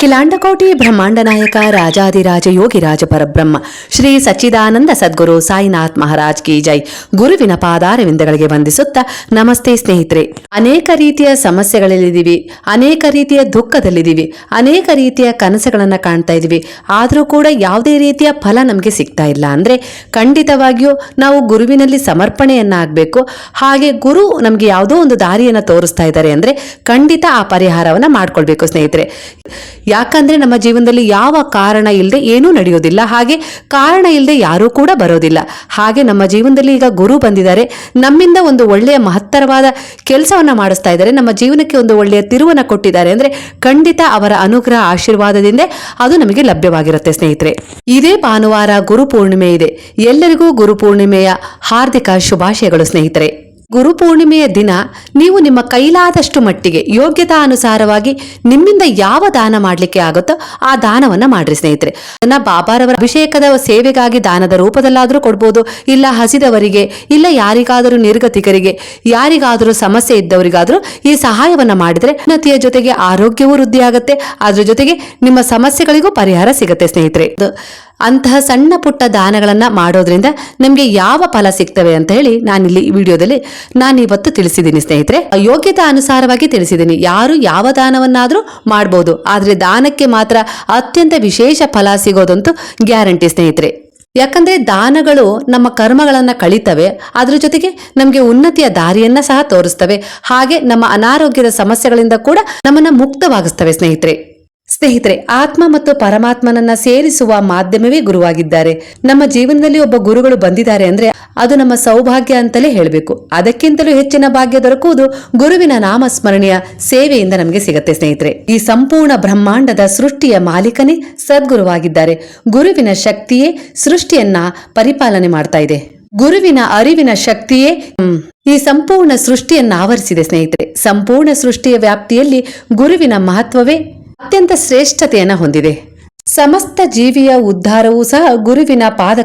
ಅಖಿಲಾಂಡಕೋಟಿ ಬ್ರಹ್ಮಾಂಡ ನಾಯಕ ರಾಜಾದಿರಾಜ ಯೋಗಿರಾಜ ಪರಬ್ರಹ್ಮ ಶ್ರೀ ಸಚ್ಚಿದಾನಂದ ಸದ್ಗುರು ಸಾಯಿನಾಥ್ ಮಹಾರಾಜ್ ಕಿ ಜೈ. ಗುರುವಿನ ಪಾದಾರವಿಂದಗಳಿಗೆ ವಂದಿಸುತ್ತಾ ನಮಸ್ತೆ ಸ್ನೇಹಿತರೆ. ಅನೇಕ ರೀತಿಯ ಸಮಸ್ಯೆಗಳಲ್ಲಿದ್ದೀವಿ, ಅನೇಕ ರೀತಿಯ ದುಃಖದಲ್ಲಿದ್ದೀವಿ, ಅನೇಕ ರೀತಿಯ ಕನಸುಗಳನ್ನು ಕಾಣ್ತಾ ಇದ್ದೀವಿ. ಆದರೂ ಕೂಡ ಯಾವುದೇ ರೀತಿಯ ಫಲ ನಮಗೆ ಸಿಗ್ತಾ ಇಲ್ಲ ಅಂದರೆ ಖಂಡಿತವಾಗಿಯೂ ನಾವು ಗುರುವಿನಲ್ಲಿ ಸಮರ್ಪಣೆಯನ್ನಾಗಬೇಕು. ಹಾಗೆ ಗುರು ನಮಗೆ ಯಾವುದೋ ಒಂದು ದಾರಿಯನ್ನು ತೋರಿಸ್ತಾ ಇದ್ದಾರೆ ಅಂದರೆ ಖಂಡಿತ ಆ ಪರಿಹಾರವನ್ನು ಮಾಡ್ಕೊಳ್ಬೇಕು ಸ್ನೇಹಿತರೆ. ಯಾಕಂದ್ರೆ ನಮ್ಮ ಜೀವನದಲ್ಲಿ ಯಾವ ಕಾರಣ ಇಲ್ಲದೆ ಏನೂ ನಡೆಯೋದಿಲ್ಲ. ಹಾಗೆ ಕಾರಣ ಇಲ್ಲದೆ ಯಾರೂ ಕೂಡ ಬರೋದಿಲ್ಲ. ಹಾಗೆ ನಮ್ಮ ಜೀವನದಲ್ಲಿ ಈಗ ಗುರು ಬಂದಿದ್ದಾರೆ. ನಮ್ಮಿಂದ ಒಂದು ಒಳ್ಳೆಯ ಮಹತ್ತರವಾದ ಕೆಲಸವನ್ನು ಮಾಡಿಸ್ತಾ ಇದ್ದಾರೆ. ನಮ್ಮ ಜೀವನಕ್ಕೆ ಒಂದು ಒಳ್ಳೆಯ ತಿರುವನ್ನು ಕೊಟ್ಟಿದ್ದಾರೆ. ಅಂದರೆ ಖಂಡಿತ ಅವರ ಅನುಗ್ರಹ ಆಶೀರ್ವಾದದಿಂದ ಅದು ನಮಗೆ ಲಭ್ಯವಾಗಿರುತ್ತೆ ಸ್ನೇಹಿತರೆ. ಇದೇ ಭಾನುವಾರ ಗುರು ಪೂರ್ಣಿಮೆ ಇದೆ. ಎಲ್ಲರಿಗೂ ಗುರು ಪೂರ್ಣಿಮೆಯ ಹಾರ್ದಿಕ ಶುಭಾಶಯಗಳು ಸ್ನೇಹಿತರೆ. ಗುರು ಪೂರ್ಣಿಮೆಯ ದಿನ ನೀವು ನಿಮ್ಮ ಕೈಲಾದಷ್ಟು ಮಟ್ಟಿಗೆ ಯೋಗ್ಯತಾ ಅನುಸಾರವಾಗಿ ನಿಮ್ಮಿಂದ ಯಾವ ದಾನ ಮಾಡಲಿಕ್ಕೆ ಆಗುತ್ತೋ ಆ ದಾನವನ್ನ ಮಾಡ್ರಿ ಸ್ನೇಹಿತರೆ. ನನ್ನ ಬಾಬಾರವರ ಅಭಿಷೇಕದ ಸೇವೆಗಾಗಿ ದಾನದ ರೂಪದಲ್ಲಾದರೂ ಕೊಡ್ಬೋದು, ಇಲ್ಲ ಹಸಿದವರಿಗೆ, ಇಲ್ಲ ಯಾರಿಗಾದರೂ ನಿರ್ಗತಿಕರಿಗೆ, ಯಾರಿಗಾದರೂ ಸಮಸ್ಯೆ ಇದ್ದವರಿಗಾದರೂ ಈ ಸಹಾಯವನ್ನ ಮಾಡಿದ್ರೆ ಉನ್ನತಿಯ ಜೊತೆಗೆ ಆರೋಗ್ಯವೂ ವೃದ್ಧಿಯಾಗುತ್ತೆ, ಅದರ ಜೊತೆಗೆ ನಿಮ್ಮ ಸಮಸ್ಯೆಗಳಿಗೂ ಪರಿಹಾರ ಸಿಗುತ್ತೆ ಸ್ನೇಹಿತರೆ. ಅಂತಹ ಸಣ್ಣ ಪುಟ್ಟ ದಾನಗಳನ್ನು ಮಾಡೋದ್ರಿಂದ ನಮಗೆ ಯಾವ ಫಲ ಸಿಗ್ತವೆ ಅಂತ ಹೇಳಿ ನಾನಿಲ್ಲಿ ವಿಡಿಯೋದಲ್ಲಿ ನಾನು ಇವತ್ತು ತಿಳಿಸಿದ್ದೀನಿ ಸ್ನೇಹಿತರೆ. ಯೋಗ್ಯತಾ ಅನುಸಾರವಾಗಿ ತಿಳಿಸಿದ್ದೀನಿ. ಯಾರು ಯಾವ ದಾನವನ್ನಾದರೂ ಮಾಡ್ಬೋದು. ಆದರೆ ದಾನಕ್ಕೆ ಮಾತ್ರ ಅತ್ಯಂತ ವಿಶೇಷ ಫಲ ಸಿಗೋದಂತೂ ಗ್ಯಾರಂಟಿ ಸ್ನೇಹಿತರೆ. ಯಾಕಂದ್ರೆ ದಾನಗಳು ನಮ್ಮ ಕರ್ಮಗಳನ್ನು ಕಳಿತವೆ. ಅದರ ಜೊತೆಗೆ ನಮಗೆ ಉನ್ನತಿಯ ದಾರಿಯನ್ನ ಸಹ ತೋರಿಸ್ತವೆ. ಹಾಗೆ ನಮ್ಮ ಅನಾರೋಗ್ಯದ ಸಮಸ್ಯೆಗಳಿಂದ ಕೂಡ ನಮ್ಮನ್ನ ಮುಕ್ತವಾಗಿಸ್ತವೆ ಸ್ನೇಹಿತರೆ. ಸ್ನೇಹಿತರೆ, ಆತ್ಮ ಮತ್ತು ಪರಮಾತ್ಮನನ್ನ ಸೇರಿಸುವ ಮಾಧ್ಯಮವೇ ಗುರುವಾಗಿದ್ದಾರೆ. ನಮ್ಮ ಜೀವನದಲ್ಲಿ ಒಬ್ಬ ಗುರುಗಳು ಬಂದಿದ್ದಾರೆ ಅಂದ್ರೆ ಅದು ನಮ್ಮ ಸೌಭಾಗ್ಯ ಅಂತಲೇ ಹೇಳಬೇಕು. ಅದಕ್ಕಿಂತಲೂ ಹೆಚ್ಚಿನ ಭಾಗ್ಯ ದೊರಕುವುದು ಗುರುವಿನ ನಾಮಸ್ಮರಣೆಯ ಸೇವೆಯಿಂದ ನಮಗೆ ಸಿಗತ್ತೆ ಸ್ನೇಹಿತರೆ. ಈ ಸಂಪೂರ್ಣ ಬ್ರಹ್ಮಾಂಡದ ಸೃಷ್ಟಿಯ ಮಾಲೀಕನೇ ಸದ್ಗುರುವಾಗಿದ್ದಾರೆ. ಗುರುವಿನ ಶಕ್ತಿಯೇ ಸೃಷ್ಟಿಯನ್ನ ಪರಿಪಾಲನೆ ಮಾಡ್ತಾ ಇದೆ. ಗುರುವಿನ ಅರಿವಿನ ಶಕ್ತಿಯೇ ಈ ಸಂಪೂರ್ಣ ಸೃಷ್ಟಿಯನ್ನ ಆವರಿಸಿದೆ ಸ್ನೇಹಿತರೆ. ಸಂಪೂರ್ಣ ಸೃಷ್ಟಿಯ ವ್ಯಾಪ್ತಿಯಲ್ಲಿ ಗುರುವಿನ ಮಹತ್ವವೇ ಅತ್ಯಂತ ಶ್ರೇಷ್ಠತೆಯನ್ನು ಹೊಂದಿದೆ. ಸಮಸ್ತ ಜೀವಿಯ ಉದ್ಧಾರವೂ ಸಹ ಗುರುವಿನ ಪಾದ